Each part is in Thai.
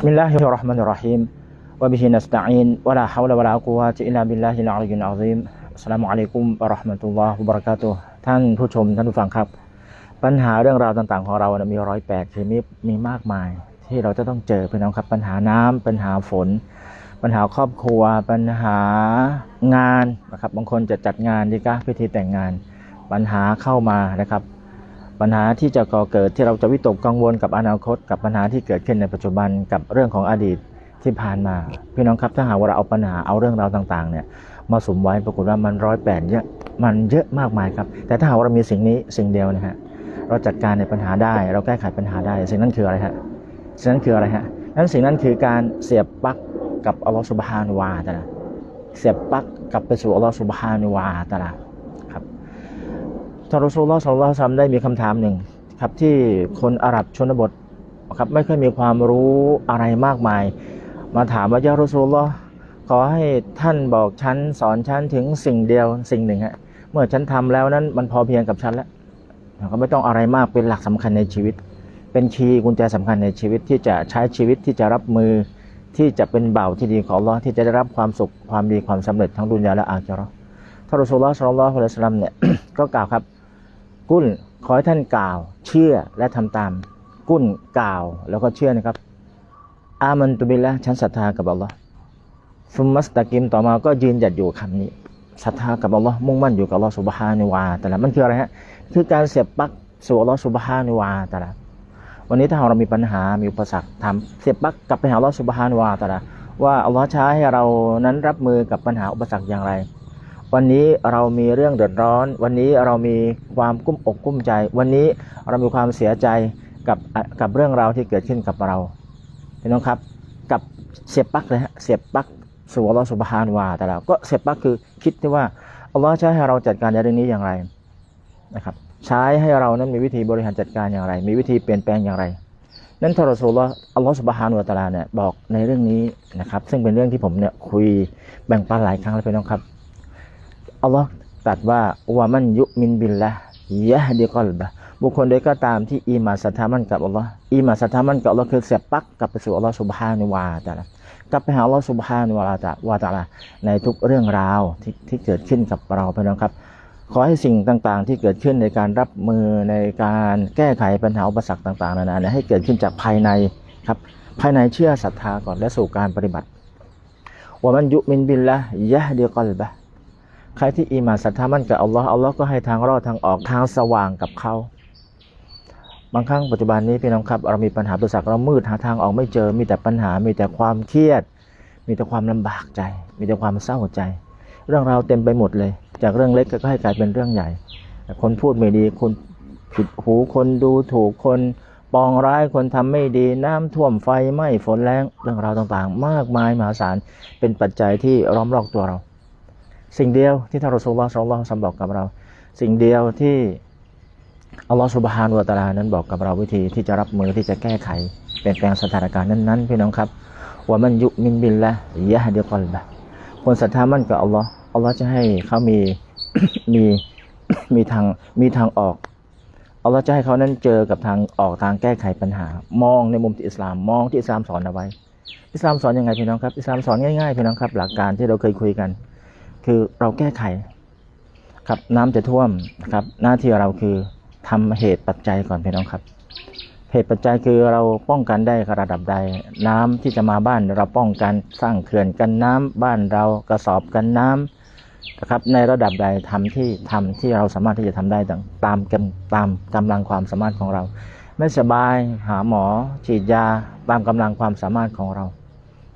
بسم الله الرحمن الرحيم وبه نستعين ولا حول ولا قوة إلا بالله العلي العظيم السلام عليكم ورحمة الله وبركاته ท่านผู้ชมท่านผู้ฟังครับ ปัญหาเรื่องราวต่างๆ ของเรานะมีร้อยแปดคือมีมีมากมาย ที่เราจะต้องเจอพี่น้องครับ ปัญหาน้ำปัญหาฝน ปัญหาครอบครัว ปัญหางานนะครับบางคนจะจัดงานดีกะพิธีแต่งงาน ปัญหาเข้ามานะครับ ปัญหาที่จะก่อเกิดที่เราจะวิตกกังวลกับอนาคต กับปัญหาที่เกิดขึ้นในปัจจุบันกับเรื่องของอดีตที่ผ่านมา พี่น้องครับถ้าหากว่าเราเอาปัญหาเอาเรื่องราวต่างๆเนี่ยมาสมไว้ปรากฏว่ามันร้อยแปดเยอะมันเยอะมากมายครับ แต่ถ้าหากว่าเรามีสิ่งนี้สิ่งเดียวนะฮะเราจัดการในปัญหาได้ เราแก้ไขปัญหาได้ สิ่งนั้นคืออะไรฮะสิ่งนั้นคืออะไรฮะนั้นสิ่งนั้นคือการเสียบปลั๊กกับอัลลอฮฺสุบฮานุวาตะละเสียบปลั๊กกลับไปสู่อัลลอฮฺสุบฮานุวาตะละครับ ท่านรอซูลลอฮ์สัลลัลลอฮุอะลัยฮิวะซัลลัมได้มีคำถามหนึ่งครับที่คนอาหรับชนบทครับไม่ค่อยมีความรู้อะไรมากมาย มาถามว่ายารอซูลลอฮ์ขอให้ท่านบอกฉันสอนฉันถึงสิ่งเดียวสิ่งหนึ่งฮะเมื่อฉันทำแล้วนั้นมันพอเพียงกับฉันแล้วก็ไม่ต้องอะไรมากเป็นหลักสำคัญในชีวิต เป็นคีย์กุญแจสำคัญในชีวิตที่จะใช้ชีวิตที่จะรับมือที่จะเป็นเบ่าที่ดีของลอที่จะได้รับความสุขความดีความสำเร็จทั้งดุนยาและอาคิราะห์ท่านรอซูลลอฮ์สัลลัลลอฮุอะลัยฮิวะซัลลัมเนี่ยก็กล่าวครับ กุลขอให้ท่านกล่าว เชื่อและทำตาม กุลกล่าวแล้วก็เชื่อนะครับ อามันตุบิละฉันศรัทธากับอัลลอฮ์ฟุมมัสตะกิมต่อมาก็ยืนหยัดอยู่คำนี้ศรัทธากับอัลลอฮ์มุ่งมั่นอยู่กับอัลลอฮ์สุบฮานิวาแต่ละมันคืออะไรฮะคือการเสียบปลั๊กสู่อัลลอฮ์สุบฮานิวาแต่ละวันนี้ถ้าเรามีปัญหา มีอุปสรรคทำเสียบปลั๊กกลับไปหาอัลลอฮ์สุบฮานิวาแต่ละว่าอัลลอฮ์ใช้ให้เรานั้นรับมือกับปัญหาอุปสรรคอย่างไร วันนี้เรามีเรื่องเดือดร้อน วันนี้เรามีความกุ้มอกกุ้มใจ วันนี้เรามีความเสียใจกับกับเรื่องราวที่เกิดขึ้นกับเราพี่น้องครับกับเสียบปลักเลยฮะเสียบปลักสู่อัลลอฮฺสุบฮานวาแต่เราก็เสียบปลักคือคิดที่ว่าอัลลอฮ์ใช้ให้เราจัดการในเรื่องนี้อย่างไรนะครับใช้ให้เรานั้นมีวิธีบริหารจัดการอย่างไร มีวิธีเปลี่ยนแปลงอย่างไร นั้นทารสูลอัลลอฮฺสุบฮานุวะตะลาเนี่ยบอกในเรื่องนี้นะครับซึ่งเป็นเรื่องที่ผมเนี่ยคุยแบ่งปันหลายครั้งแล้วพี่น้องครับ อัลลอฮ์ตรัสว่าวามันยุมินบิลละยะดีกอลบะบุคคลใดก็ตามที่อีหมาศรัทธามั่นกับอัลลอฮ์อีหมาศรัทธามั่นกับอัลลอฮ์คือเสียบปักกลับไปสู่อัลลอฮ์สุบฮานุวาตะละกลับไปหาอัลลอฮ์สุบฮานุวาตะวาตะละในทุกเรื่องราวที่ที่เกิดขึ้นกับเราพี่น้องครับขอให้สิ่งต่างๆ ที่เกิดขึ้นในการรับมือในการแก้ไขปัญหาอุปสรรคต่างๆนานาเนี่ยให้เกิดขึ้นจากภายในครับภายในเชื่อศรัทธาก่อนและสู่การปฏิบัติว่ามันยุมินบิลละยะดีกอลบะ ใครที่อีหมานศรัทธามั่นกับอัลลอฮ์อัลลอฮ์ก็ให้ทางรอดทางออกทางสว่างกับเขาบางครั้งปัจจุบันนี้พี่น้องครับเรามีปัญหาตัวสักเรามืดหาทางออกไม่เจอ มีแต่ปัญหา มีแต่ความเครียด มีแต่ความลำบากใจ มีแต่ความเศร้าใจ เรื่องราวเต็มไปหมดเลย จากเรื่องเล็กก็ให้กลายเป็นเรื่องใหญ่ คนพูดไม่ดีคนผิดหูคนดูถูกคนปองร้ายคนทำไม่ดีน้ำท่วมไฟไหม้ฝนแรงเรื่องราวต่างๆ มากมายมหาศาลเป็นปัจจัยที่ล้อมรอบตัวเรา สิ่งเดียวที่ท่านรอสูลลอฮ์สัลลัลลอฮุอะลัยฮิวะซัลลัมบอกกับเรา สิ่งเดียวที่อัลลอฮ์สุบฮานุวะตะอาลานั้นบอกกับเราวิธีที่จะรับมือที่จะแก้ไข เปลี่ยนแปลงสถานการณ์นั้นๆพี่น้องครับว่ามันยุมินบิลละยะฮดีกอลบะคนศรัทธามั่นกับอัลลอฮ์อัลลอฮ์จะให้เขามีมีมีทางมีทางออกอัลลอฮ์จะให้เขานั้นเจอกับทางออกทางแก้ไขปัญหา มองในมุมที่อิสลามมองที่อิสลามสอนเอาไว้ อิสลามสอนยังไงพี่น้องครับอิสลามสอนง่ายๆพี่น้องครับ หลักการที่เราเคยคุยกัน คือเราแก้ไขครับน้ำจะท่วมนะครับ หน้าที่เราคือทำเหตุปัจจัยก่อนพี่น้องครับ เหตุปัจจัยคือเราป้องกันได้ระดับใด น้ำที่จะมาบ้านเราป้องกันสร้างเขื่อนกันน้ำบ้านเรากระสอบกันน้ำนะครับในระดับใดทำที่ทำที่เราสามารถที่จะทำได้ตามตามกำตามกำลังความสามารถของเรา ไม่สบายหาหมอ ฉีดยาตามกำลังความสามารถของเรา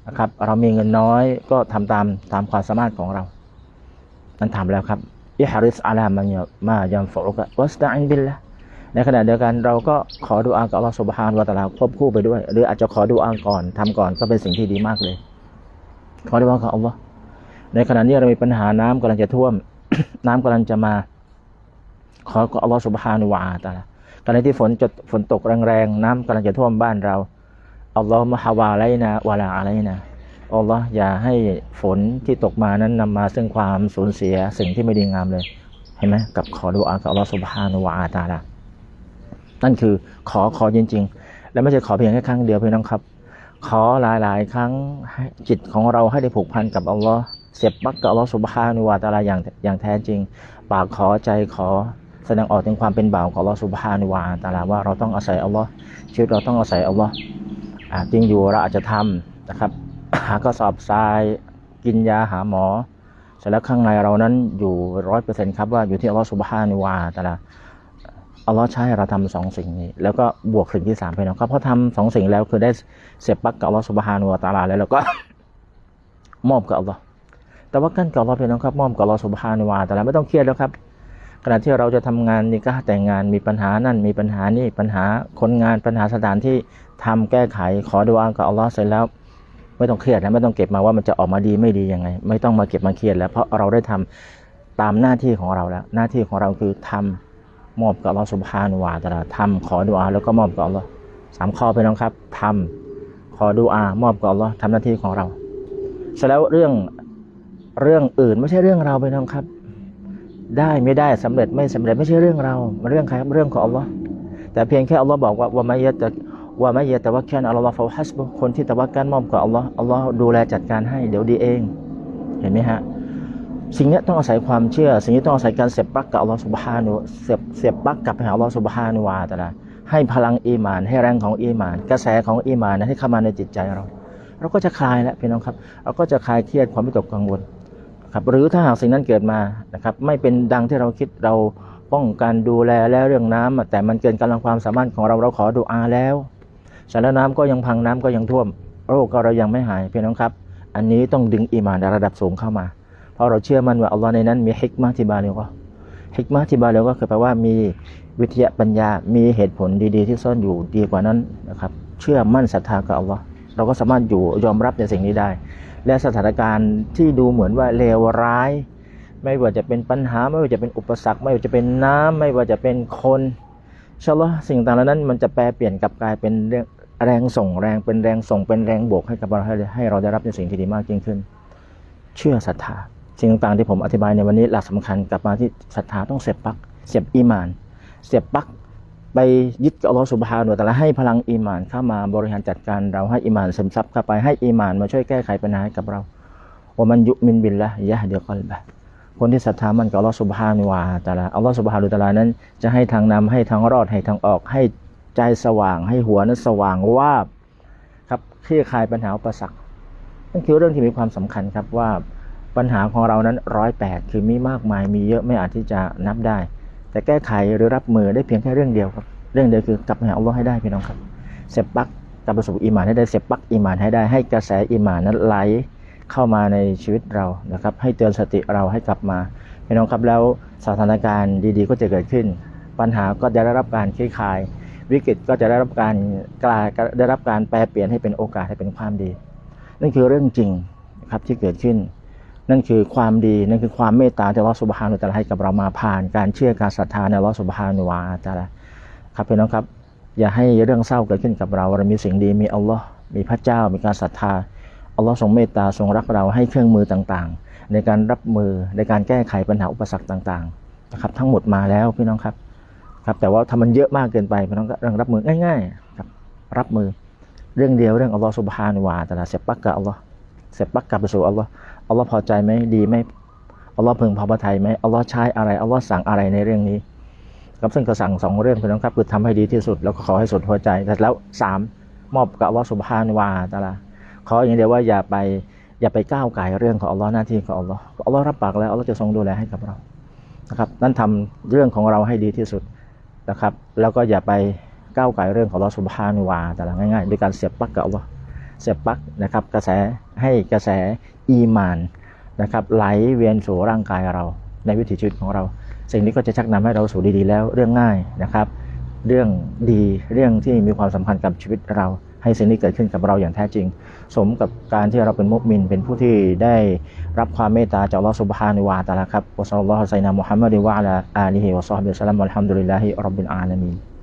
นะครับ เรามีเงินน้อยก็ทำตามตามความสามารถของเรา นั้นทำแล้วครับอิฮาริสอาลามันมายัมฟรุกะวัสตาอินบิลละในขณะเดียวกันเราก็ขอดูอากับอัลลอฮฺสุบฮานวะตะอาลาควบคู่ไปด้วย หรืออาจจะขอดูอาก่อนทำก่อนก็เป็นสิ่งที่ดีมากเลย ขอดูอากับอัลลอฮ์ในขณะนี้เรามีปัญหาน้ำกำลังจะท่วม น้ำกำลังจะมา ขอกับอัลลอฮฺสุบฮานุวะตะอาลาขณะที่ฝนจะฝนตกแรงๆน้ำกำลังจะท่วมบ้านเราอัลลอฮฺมะฮาวาไลนะวะลาอะไลนะ อัลลอฮ์อย่าให้ฝนที่ตกมานั้นนำมาซึ่งความสูญเสียสิ่งที่ไม่ดีงามเลย เห็นไหมกับขอดูอากับอัลลอฮ์สุบฮานุวะตาลานั่นคือขอขอจริง ๆ และไม่ใช่ขอเพียงแค่ครั้งเดียวเพี่น้องครับ ขอหลายๆ ครั้งให้จิตของเราให้ได้ผูกพันกับอัลลอฮ์เสียบปักกับอัลลอฮ์สุบฮานุวาตาลาอย่างอย่างแท้จริง ปากขอใจขอแสดงออกถึงความเป็นบ่าวของอัลลอฮ์สุบฮานุวาตาลาว่าเราต้องอาศัยอัลลอฮ์ชีวิตเราต้องอาศัยอัลลอฮ์อ่าจริงอยู่เราอาจจะทำนะครับ หากระสอบทรายกินยาหาหมอเสร็จแล้วข้างในเรานั้นอยู่ร้อยเปอร์เซ็นต์ครับว่าอยู่ที่อัลลอฮ์สุบฮานุวาตะอาลาอัลลอฮ์ใช้เราทำสองสิ่งนี้ แล้วก็บวกสิ่งที่สามไปนะครับเพราะทำสองสิ่งแล้วคือได้เสียบปักกับอัลลอฮ์สุบฮานุวะตะอาลาแล้วเราก็มอบกับอัลลอฮ์แต่ว่ากันกับอัลลอฮ์เป็นนะครับมอบกับอัลลอฮ์สุบฮานุวะตะอาลาไม่ต้องเครียดแล้วครับขณะที่เราจะทำงานนี่ก็แต่งงานมีปัญหานั่นมีปัญหานี่ปัญหาคนงานปัญหาสถานที่ทำแก้ไขขอดูอากับอัลลอฮ์เสร็จแล้ว ไม่ต้องเครียดแล้วไม่ต้องเก็บมาว่ามันจะออกมาดีไม่ดียังไง ไม่ต้องมาเก็บมาเครียดแล้วเพราะเราได้ทำตามหน้าที่ของเราแล้ว หน้าที่ของเราคือทำมอบกับอัลลอฮ์สุบฮานุวาตะอาลาทำขอดุอาแล้วก็มอบกับอัลลอฮ์สามข้อไปน้องครับทำขอดุอามอบกับอัลลอฮ์ทำหน้าที่ของเราเสร็จแล้วเรื่องเรื่องอื่นไม่ใช่เรื่องเราไปน้องครับ ได้ไม่ได้สำเร็จไม่สำเร็จไม่ใช่เรื่องเรามันเรื่องใครครับเรื่องของอัลลอฮ์แต่เพียงแค่อัลลอฮ์บอกว่าว่าไม่ยะจะ ว่าไม่ยะแต่ว่าแค่อัลลอฮ์ฟาฮัสบุคนที่ตะวักกันมอบกับอัลลอฮ์อัลลอฮ์ดูแลจัดการให้เดี๋ยวดีเอง เห็นไหมฮะ สิ่งนี้ต้องอาศัยความเชื่อ สิ่งนี้ต้องอาศัยการเสียบปลักกับอัลลอฮฺสุบฮานุเสียบเสียบปลักกับไปหาอัลลอฮฺสุบฮานุวาตะละให้พลังอีหมาน ให้แรงของอีหมาน กระแสของอีหมานนะให้เข้ามาในจิตใจเรา เราก็จะคลายแล้วพี่น้องครับเราก็จะคลายเครียดความวิตกกังวลครับหรือถ้าหากสิ่งนั้นเกิดมานะครับไม่เป็นดังที่เราคิดเราป้องกันดูแลแล้วเรื่องน้ำอะแต่มันเกินกำลังความสามารถของเราเราขอดูอาแล้ว สารน้ำก็ยังพังน้ำก็ยังท่วม โรคก็เรายังไม่หายพี่น้องครับ อันนี้ต้องดึงอีหมานระดับสูงเข้ามา เพราะเราเชื่อมั่นว่าอัลลอฮ์ในนั้นมีฮิกมาที่บาเลวก็ฮิกมาที่บาเลวก็คือแปลว่ามีวิทยาปัญญา มีเหตุผลดีๆ ที่ซ่อนอยู่ดีกว่านั้นนะครับ เชื่อมั่นศรัทธากับอัลลอฮ์เราก็สามารถอยู่ยอมรับในสิ่งนี้ได้ และสถานการณ์ที่ดูเหมือนว่าเลวร้าย ไม่ว่าจะเป็นปัญหา ไม่ว่าจะเป็นอุปสรรค ไม่ว่าจะเป็นน้ำไม่ว่าจะเป็นคนอินชาอัลลอฮ์สิ่งต่างๆนั้นมันจะแปลเปลี่ยนกลับกลายเป็นเรื่อง แรงส่งแรงเป็นแรงส่งเป็นแรงบวกให้กับเราให้ให้เราได้รับในสิ่งที่ดีมากยิ่งขึ้น เชื่อศรัทธาสิ่งต่างๆที่ผมอธิบายในวันนี้หลักสำคัญกลับมาที่ศรัทธาต้องเสียบปลักเสียบอีมาน เสียบปลักไปยึดกับอัลลอฮฺสุบฮานุวะตะอาลาให้พลังอีมานเข้ามาบริหารจัดการเราให้อีมานซึมซับเข้าไปให้อีมานมาช่วยแก้ไขปัญหาให้กับเราว่ามันยุมินบินละยะเดียวกันบะคนที่ศรัทธามันกับอัลลอฮฺสุบฮานุวะตะอาลาอัลลอฮฺสุบฮานุวะตะอาลานั้น จะให้ทางนำให้ทางรอดให้ทางออกให้ ใจสว่างให้หัวนั้นสว่างว่าครับคลี่คลายปัญหาอุปสรรคนั่นคือเรื่องที่มีความสำคัญครับว่าปัญหาของเรานั้นร้อยแปดคือมีมากมายมีเยอะไม่อาจที่จะนับได้ แต่แก้ไขหรือรับมือได้เพียงแค่เรื่องเดียวครับ เรื่องเดียวคือกลับมาหาอัลลอฮ์ให้ได้พี่น้องครับเสพปักกลับไปสู่อีหมานให้ได้เสพปักอีหมานให้ได้ให้กระแสอีหมานนั้นไหลเข้ามาในชีวิตเรานะครับ ให้เตือนสติเราให้กลับมาพี่น้องครับแล้วสถานการณ์ดีๆ ก็จะเกิดขึ้น ปัญหาก็จะได้รับการคลี่คลาย วิกฤตก็จะได้รับการกลายได้รับการแปลเปลี่ยนให้เป็นโอกาสให้เป็นความดี นั่นคือเรื่องจริงครับที่เกิดขึ้น นั่นคือความดีนั่นคือความเมตตาที่อัลลอฮฺสุบฮานุตะลาให้กับเรามาผ่าน การเชื่อการศรัทธาในอัลลอฮฺสุบฮานุวะตะอาลาครับพี่น้องครับ อย่าให้เรื่องเศร้าเกิดขึ้นกับเราเรามีสิ่งดีมีอัลลอฮ์มีพระเจ้ามีการศรัทธาอัลลอฮ์ทรงเมตตาทรงรักเราให้เครื่องมือต่างๆ ในการรับมือในการแก้ไขปัญหาอุปสรรคต่างๆนะครับทั้งหมดมาแล้วพี่น้องครับ ครับแต่ว่าถ้ามันเยอะมากเกินไปพี่น้องก็เรื่องรับมือง่ายๆครับรับมือเรื่องเดียวเรื่องอัลลอฮ์สุบฮานุวะตะอาลาเสพปักกับอัลลอฮ์เสพปักกับไปสู่อัลลอฮ์อัลลอฮ์พอใจไหมดีไหมอัลลอฮ์พึงพอพระทัยไหมอัลลอฮ์ใช้อะไรอัลลอฮ์สั่งอะไรในเรื่องนี้ครับซึ่งก็สั่งสองเรื่องพี่น้องครับคือทำให้ดีที่สุดแล้วก็ขอให้สุดหัวใจแต่แล้วสามมอบกับอัลลอฮ์สุบฮานุวะตะอาลาขออย่างเดียวว่าอย่าไปอย่าไปก้าวไก่เรื่องของอัลลอฮ์หน้าที่ของอัลลอฮ์อัลลอฮ์รับปากแล้วอัลลอฮ์จะทรงดูแลให้กับเรานะครับนั่นทำเรื่องของเราให้ดีที่สุด นะครับ แล้วก็อย่าไปก้าวไกลเรื่องของอัลอฮ์สุภานุวะตะอาละง่ายๆด้วยการเสียบปลั๊กกับว่าเสียบปลั๊กนะครับ กระแสให้กระแสอีมานนะครับไหลเวียนสู่ร่างกายเรา ในวิถีชีวิตของเรา สิ่งนี้ก็จะชักนำให้เราสู่ดีๆแล้วเรื่องง่ายนะครับ เรื่องดีเรื่องที่มีความสำคัญกับชีวิตเรา ให้สิ่งนี้เกิดขึ้นกับเราอย่างแท้จริง สมกับการที่เราเป็นมุสลิมเป็นผู้ที่ได้รับความเมตตาจากอัลลอฮฺสุบฮานุวาตาละครับวะซัลลัลลอฮุอะลัยฮิวะซัลลัมมุฮัมมัดวะอะลาอาลีฮิวะซอฮบิสัลลัมอัลฮัมดุลิลลาฮิร็อบบิลอาลามีน